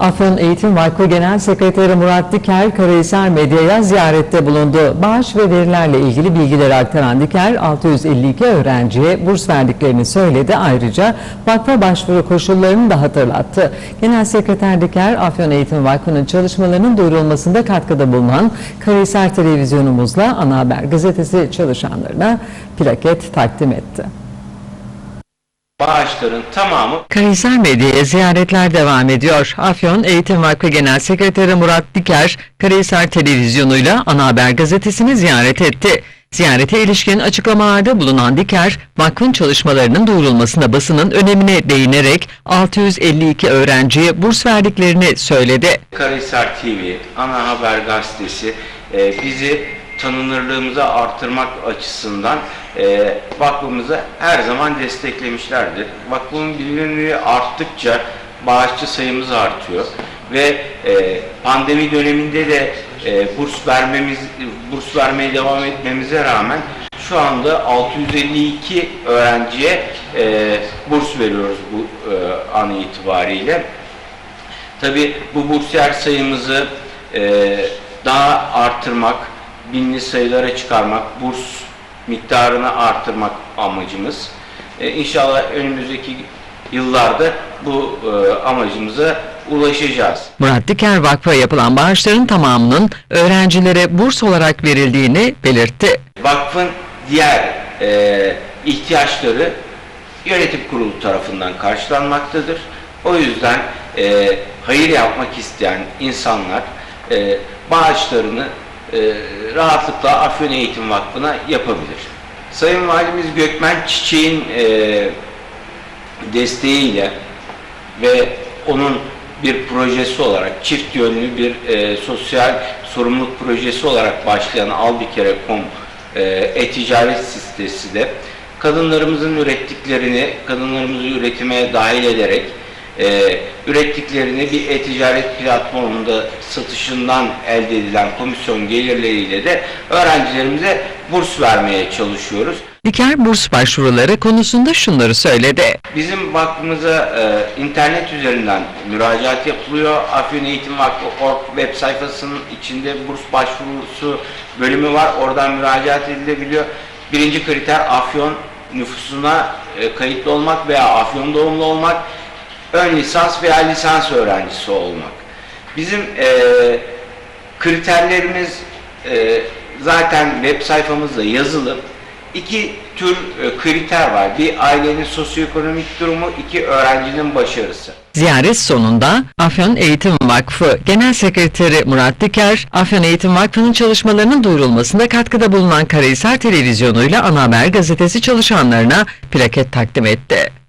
Afyon Eğitim Vakfı Genel Sekreteri Murat Diker, Karahisar Medya'ya ziyarette bulundu. Bağış ve verilerle ilgili bilgileri aktaran Diker, 652 öğrenciye burs verdiklerini söyledi. Ayrıca vakfa başvuru koşullarını da hatırlattı. Genel Sekreter Diker, Afyon Eğitim Vakfı'nın çalışmalarının duyurulmasında katkıda bulunan Karahisar Televizyonumuzla Ana Haber Gazetesi çalışanlarına plaket takdim etti. Bağışların tamamı Karahisar Medya'ya ziyaretler devam ediyor. Afyon Eğitim Vakfı Genel Sekreteri Murat Diker, Karahisar Televizyonu'yla Ana Haber Gazetesi'ni ziyaret etti. Ziyarete ilişkin açıklamalarda bulunan Diker, vakfın çalışmalarının duyurulmasında basının önemine değinerek 652 öğrenciye burs verdiklerini söyledi. Karahisar TV, Ana Haber Gazetesi e, bizi tanınırlığımızı artırmak açısından e, vakfımızı her zaman desteklemişlerdir. Vakfın bilinirliği arttıkça bağışçı sayımız artıyor ve e, pandemi döneminde de e, burs vermemiz burs vermeye devam etmemize rağmen şu anda 652 öğrenciye e, burs veriyoruz bu e, an itibariyle. Tabi bu bursiyer sayımızı e, daha artırmak, binli sayılara çıkarmak, burs miktarını artırmak amacımız. E, inşallah önümüzdeki yıllarda bu e, amacımıza ulaşacağız. Murat Diker Vakfı'na yapılan bağışların tamamının öğrencilere burs olarak verildiğini belirtti. Vakfın diğer e, ihtiyaçları yönetim kurulu tarafından karşılanmaktadır. O yüzden e, hayır yapmak isteyen insanlar e, bağışlarını e, rahatlıkla Afyon Eğitim Vakfı'na yapabilir. Sayın Valimiz Gökmen Çiçek'in e, desteğiyle ve onun bir projesi olarak çift yönlü bir e, sosyal sorumluluk projesi olarak başlayan albikere.com e, e-ticaret sitesi de kadınlarımızın ürettiklerini kadınlarımızı üretime dahil ederek e, ürettiklerini bir e-ticaret platformunda satışından elde edilen komisyon gelirleriyle de öğrencilerimize burs vermeye çalışıyoruz. Diker burs başvuruları konusunda şunları söyledi. Bizim vakfımıza e, internet üzerinden müracaat yapılıyor. Afyon Eğitim Vakfı.org web sayfasının içinde burs başvurusu bölümü var. Oradan müracaat edilebiliyor. Birinci kriter Afyon nüfusuna e, kayıtlı olmak veya Afyon doğumlu olmak. Ön lisans veya lisans öğrencisi olmak. Bizim e, kriterlerimiz e, zaten web sayfamızda yazılı. İki tür e, kriter var. Bir ailenin sosyoekonomik durumu, iki öğrencinin başarısı. Ziyaret sonunda Afyon Eğitim Vakfı Genel Sekreteri Murat Diker, Afyon Eğitim Vakfı'nın çalışmalarının duyurulmasında katkıda bulunan Karahisar Televizyonu'yla Ana Haber Gazetesi çalışanlarına plaket takdim etti.